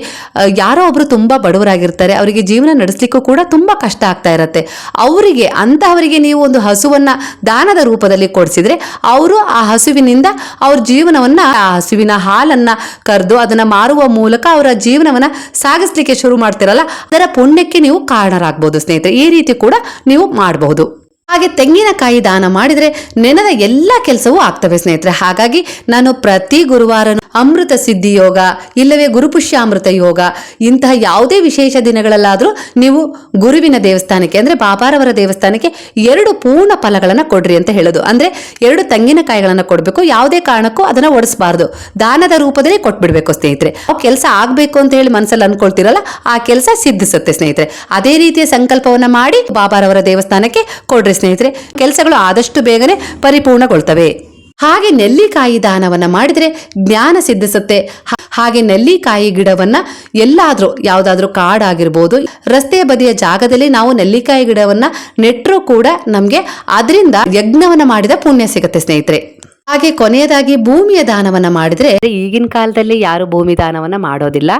ಯಾರೋ ಒಬ್ರು ತುಂಬಾ ಬಡವರಾಗಿರ್ತಾರೆ, ಅವರಿಗೆ ಜೀವನ ನಡೆಸಲಿಕ್ಕೂ ಕೂಡ ತುಂಬಾ ಕಷ್ಟ ಆಗ್ತಾ ಇರತ್ತೆ. ಅವರಿಗೆ, ಅಂತಹವರಿಗೆ ನೀವು ಒಂದು ಹಸುವನ್ನ ದಾನದ ರೂಪದಲ್ಲಿ ಕೊಡಿಸಿದ್ರೆ, ಅವರು ಆ ಹಸುವಿನಿಂದ ಅವ್ರ ಜೀವನವನ್ನ, ಆ ಹಸುವಿನ ಹಾಲನ್ನ ಕರೆದು ಅದನ್ನ ಮಾರುವ ಮೂಲಕ ಅವರ ಜೀವನವನ್ನ ಸಾಗಿಸ್ಲಿಕ್ಕೆ ಶುರು ಮಾಡ್ತಿರಲ್ಲ, ಅದರ ಪುಣ್ಯಕ್ಕೆ ನೀವು ಕಾರಣರಾಗಬಹುದು ಸ್ನೇಹಿತರೆ. ಈ ರೀತಿ ಕೂಡ ನೀವು ಮಾಡಬಹುದು. ಹಾಗೆ ತೆಂಗಿನಕಾಯಿ ದಾನ ಮಾಡಿದ್ರೆ ನೆನದ ಎಲ್ಲ ಕೆಲಸವೂ ಆಗ್ತವೆ ಸ್ನೇಹಿತರೆ. ಹಾಗಾಗಿ ನಾನು ಪ್ರತಿ ಗುರುವಾರ ಅಮೃತ ಸಿದ್ಧಿ ಯೋಗ, ಇಲ್ಲವೇ ಗುರುಪುಷ್ಯ ಅಮೃತ ಯೋಗ, ಇಂತಹ ಯಾವುದೇ ವಿಶೇಷ ದಿನಗಳಲ್ಲಾದರೂ ನೀವು ಗುರುವಿನ ದೇವಸ್ಥಾನಕ್ಕೆ ಅಂದ್ರೆ ಬಾಬಾರವರ ದೇವಸ್ಥಾನಕ್ಕೆ ಎರಡು ಪೂರ್ಣ ಫಲಗಳನ್ನು ಕೊಡ್ರಿ ಅಂತ ಹೇಳೋದು. ಅಂದ್ರೆ ಎರಡು ತೆಂಗಿನಕಾಯಿಗಳನ್ನು ಕೊಡಬೇಕು, ಯಾವುದೇ ಕಾರಣಕ್ಕೂ ಅದನ್ನ ಒಡಿಸಬಾರ್ದು. ದಾನದ ರೂಪದಲ್ಲಿ ಕೊಟ್ಬಿಡ್ಬೇಕು ಸ್ನೇಹಿತರೆ. ಆ ಕೆಲಸ ಆಗ್ಬೇಕು ಅಂತ ಹೇಳಿ ಮನಸ್ಸಲ್ಲಿ ಅನ್ಕೊಳ್ತಿರಲ್ಲ, ಆ ಕೆಲಸ ಸಿದ್ಧಿಸುತ್ತೆ ಸ್ನೇಹಿತರೆ. ಅದೇ ರೀತಿಯ ಸಂಕಲ್ಪವನ್ನ ಮಾಡಿ ಬಾಬಾರವರ ದೇವಸ್ಥಾನಕ್ಕೆ ಕೊಡ್ರಿ ಸ್ನೇಹಿತರೆ, ಕೆಲಸಗಳು ಆದಷ್ಟು ಬೇಗನೆ ಪರಿಪೂರ್ಣಗೊಳ್ತವೆ. ಹಾಗೆ ನೆಲ್ಲಿಕಾಯಿ ದಾನವನ್ನ ಮಾಡಿದ್ರೆ ಜ್ಞಾನ ಸಿದ್ಧಿಸುತ್ತೆ. ಹಾಗೆ ನೆಲ್ಲಿಕಾಯಿ ಗಿಡವನ್ನ ಎಲ್ಲಾದ್ರೂ, ಯಾವುದಾದ್ರೂ ಕಾಡಾಗಿರ್ಬೋದು ರಸ್ತೆಯ ಬದಿಯ ಜಾಗದಲ್ಲಿ ನಾವು ನೆಲ್ಲಿಕಾಯಿ ಗಿಡವನ್ನ ನೆಟ್ಟರೂ ಕೂಡ ನಮ್ಗೆ ಅದರಿಂದ ಯಜ್ಞವನ್ನ ಮಾಡಿದ ಪುಣ್ಯ ಸಿಗುತ್ತೆ ಸ್ನೇಹಿತರೆ. ಹಾಗೆ ಕೊನೆಯದಾಗಿ ಭೂಮಿಯ ದಾನವನ್ನ ಮಾಡಿದ್ರೆ ಈಗಿನ ಕಾಲದಲ್ಲಿ ಯಾರು ಭೂಮಿ ದಾನವನ್ನ ಮಾಡೋದಿಲ್ಲ.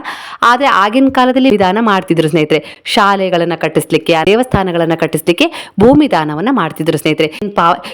ಆದ್ರೆ ಆಗಿನ ಕಾಲದಲ್ಲಿ ವಿಧಾನ ಮಾಡ್ತಿದ್ರು ಸ್ನೇಹಿತರೆ. ಶಾಲೆಗಳನ್ನ ಕಟ್ಟಿಸ್ಲಿಕ್ಕೆ, ದೇವಸ್ಥಾನಗಳನ್ನ ಕಟ್ಟಿಸ್ಲಿಕ್ಕೆ ಭೂಮಿ ದಾನವನ್ನ ಮಾಡ್ತಿದ್ರು ಸ್ನೇಹಿತರೆ.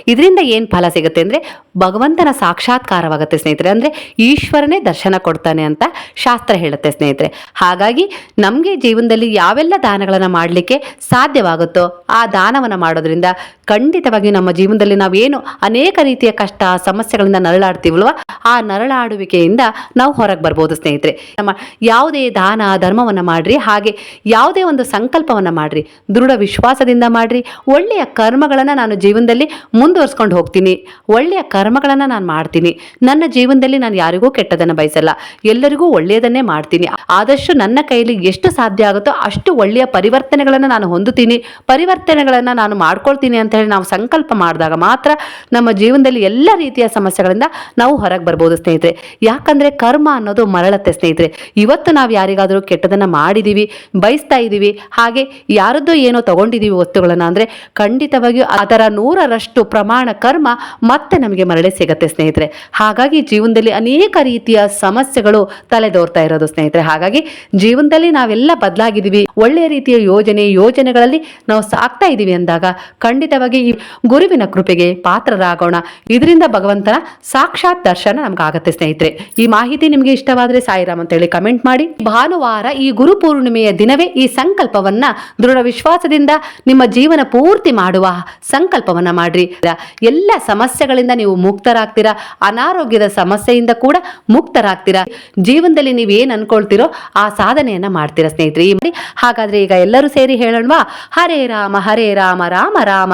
ಇದರಿಂದ ಏನ್ ಫಲ ಸಿಗುತ್ತೆ ಅಂದ್ರೆ ಭಗವಂತನ ಸಾಕ್ಷಾತ್ಕಾರವಾಗುತ್ತೆ ಸ್ನೇಹಿತರೆ. ಅಂದ್ರೆ ಈಶ್ವರನೇ ದರ್ಶನ ಕೊಡ್ತಾನೆ ಅಂತ ಶಾಸ್ತ್ರ ಹೇಳುತ್ತೆ ಸ್ನೇಹಿತರೆ. ಹಾಗಾಗಿ ನಮಗೆ ಜೀವನದಲ್ಲಿ ಯಾವೆಲ್ಲ ದಾನಗಳನ್ನ ಮಾಡಲಿಕ್ಕೆ ಸಾಧ್ಯವಾಗುತ್ತೋ ಆ ದಾನವನ್ನ ಮಾಡೋದ್ರಿಂದ ಖಂಡಿತವಾಗಿ ನಮ್ಮ ಜೀವನದಲ್ಲಿ ನಾವೇನು ಅನೇಕ ರೀತಿಯ ಕಷ್ಟ, ಸಮಸ್ಯೆಗಳಿಂದ ನರಳಾಡ್ತೀವಲ್ವ? ಆ ನರಳಾಡುವಿಕೆಯಿಂದ ನಾವು ಹೊರಗೆ ಬರ್ಬೋದು ಸ್ನೇಹಿತರೆ. ನಮ್ಮ ಯಾವುದೇ ದಾನ, ಧರ್ಮವನ್ನು ಮಾಡಿರಿ, ಹಾಗೆ ಯಾವುದೇ ಒಂದು ಸಂಕಲ್ಪವನ್ನು ಮಾಡಿರಿ. ದೃಢ ವಿಶ್ವಾಸದಿಂದ ಮಾಡಿರಿ. ಒಳ್ಳೆಯ ಕರ್ಮಗಳನ್ನು ನಾನು ಜೀವನದಲ್ಲಿ ಮುಂದುವರ್ಸ್ಕೊಂಡು ಹೋಗ್ತೀನಿ. ಒಳ್ಳೆಯ ಕರ್ಮಗಳನ್ನು ನಾನು ಮಾಡ್ತೀನಿ. ನನ್ನ ಜೀವನದಲ್ಲಿ ನಾನು ಯಾರಿಗೂ ಕೆಟ್ಟದನ್ನು ಬಯಸಲ್ಲ. ಎಲ್ಲರಿಗೂ ಒಳ್ಳೆಯದನ್ನೇ ಮಾಡ್ತೀನಿ. ಆದಷ್ಟು ನನ್ನ ಕೈಯಲ್ಲಿ ಎಷ್ಟು ಸಾಧ್ಯ ಆಗುತ್ತೋ ಅಷ್ಟು ಒಳ್ಳೆಯ ಪರಿವರ್ತನೆಗಳನ್ನು ನಾನು ಹೊಂದುತ್ತೀನಿ. ಪರಿವರ್ತನೆಗಳನ್ನು ನಾನು ಮಾಡ್ಕೊಳ್ತೀನಿ ಅಂತ ಹೇಳಿ ನಾವು ಸಂಕಲ್ಪ ಮಾಡಿದಾಗ ಮಾತ್ರ ನಮ್ಮ ಜೀವನದಲ್ಲಿ ಎಲ್ಲ ರೀತಿಯ ಸಮಸ್ಯೆಗಳಿಂದ ನಾವು ಹೊರಗೆ ಬರ್ಬೋದು, ಸ್ನೇಹಿತರೆ. ಯಾಕಂದ್ರೆ ಕರ್ಮ ಅನ್ನೋದು ಮರಳತ್ತೆ, ಸ್ನೇಹಿತರೆ. ಇವತ್ತು ನಾವು ಯಾರಿಗಾದರೂ ಕೆಟ್ಟದನ್ನ ಮಾಡಿದೀವಿ, ಬಯಸ್ತಾ ಇದ್ದೀವಿ ಹಾಗೆ ಯಾರದ್ದೋ ಏನೋ ತಗೊಂಡಿದೀವಿ ವಸ್ತುಗಳನ್ನು ಅಂದ್ರೆ ಖಂಡಿತವಾಗಿಯೂ ಅದರ ನೂರರಷ್ಟು ಪ್ರಮಾಣ ಕರ್ಮ ಮತ್ತೆ ನಮಗೆ ಮರಳಿ ಸಿಗತ್ತೆ, ಸ್ನೇಹಿತರೆ. ಹಾಗಾಗಿ ಜೀವನದಲ್ಲಿ ಅನೇಕ ರೀತಿಯ ಸಮಸ್ಯೆಗಳು ತಲೆದೋರ್ತಾ ಇರೋದು, ಸ್ನೇಹಿತರೆ. ಹಾಗಾಗಿ ಜೀವನದಲ್ಲಿ ನಾವೆಲ್ಲ ಬದಲಾಗಿದ್ದೀವಿ. ಒಳ್ಳೆಯ ರೀತಿಯ ಯೋಜನೆ, ಯೋಜನೆಗಳಲ್ಲಿ ನಾವು ಸಾಕ್ತಾ ಇದ್ದೀವಿ ಅಂದಾಗ ಖಂಡಿತವಾಗಿ ಈ ಗುರುವಿನ ಕೃಪೆಗೆ ಪಾತ್ರರಾಗೋಣ. ಇದರಿಂದ ಭಗವಂತನ ಸಾಕ್ಷಾತ್ ದರ್ಶನ ನಮ್ಗಾಗತ್ತೆ ಸ್ನೇಹಿತರೆ. ಈ ಮಾಹಿತಿ ನಿಮಗೆ ಇಷ್ಟವಾದ್ರೆ ಸಾಯಿರಾಮ್ ಅಂತ ಹೇಳಿ ಕಮೆಂಟ್ ಮಾಡಿ. ಭಾನುವಾರ ಈ ಗುರು ಪೂರ್ಣಿಮೆಯ ದಿನವೇ ಈ ಸಂಕಲ್ಪವನ್ನ ದೃಢ ವಿಶ್ವಾಸದಿಂದ ನಿಮ್ಮ ಜೀವನ ಪೂರ್ತಿ ಮಾಡುವ ಸಂಕಲ್ಪವನ್ನ ಮಾಡ್ರಿ. ಎಲ್ಲ ಸಮಸ್ಯೆಗಳಿಂದ ನೀವು ಮುಕ್ತರಾಗ್ತೀರಾ, ಅನಾರೋಗ್ಯದ ಸಮಸ್ಯೆಯಿಂದ ಕೂಡ ಮುಕ್ತರಾಗ್ತೀರಾ, ಜೀವನದಲ್ಲಿ ನೀವು ಏನ್ ಅನ್ಕೊಳ್ತೀರೋ ಆ ಸಾಧನೆಯನ್ನ ಮಾಡ್ತೀರಾ ಸ್ನೇಹಿತರೆ. ಈ ಹಾಗಾದ್ರೆ ಈಗ ಎಲ್ಲರೂ ಸೇರಿ ಹೇಳೋಣವಾ? ಹರೇ ರಾಮ ಹರೇ ರಾಮ ರಾಮ ರಾಮ